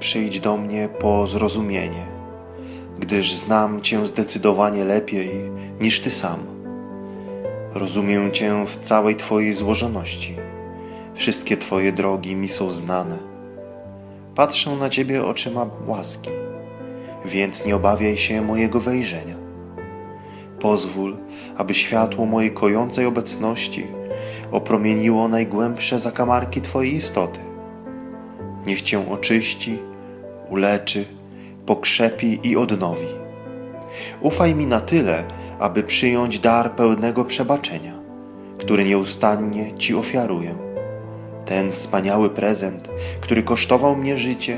przyjdź do mnie po zrozumienie, gdyż znam Cię zdecydowanie lepiej niż Ty sam. Rozumiem Cię w całej Twojej złożoności. Wszystkie Twoje drogi mi są znane. Patrzę na Ciebie oczyma łaski, więc nie obawiaj się mojego wejrzenia. Pozwól, aby światło mojej kojącej obecności opromieniło najgłębsze zakamarki Twojej istoty. Niech Cię oczyści, uleczy, pokrzepi i odnowi. Ufaj mi na tyle, aby przyjąć dar pełnego przebaczenia, który nieustannie Ci ofiaruję. Ten wspaniały prezent, który kosztował mnie życie,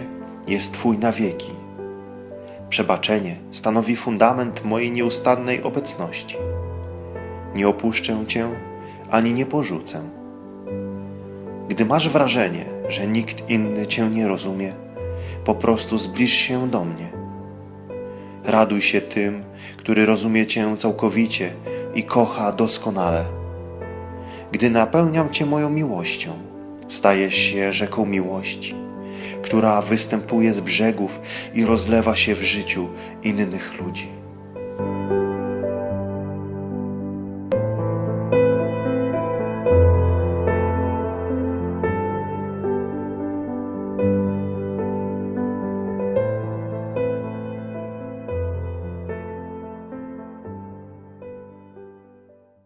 jest Twój na wieki. Przebaczenie stanowi fundament mojej nieustannej obecności. Nie opuszczę Cię ani nie porzucę. Gdy masz wrażenie, że nikt inny Cię nie rozumie, po prostu zbliż się do mnie. Raduj się tym, który rozumie Cię całkowicie i kocha doskonale. Gdy napełniam Cię moją miłością, stajesz się rzeką miłości, która występuje z brzegów i rozlewa się w życiu innych ludzi.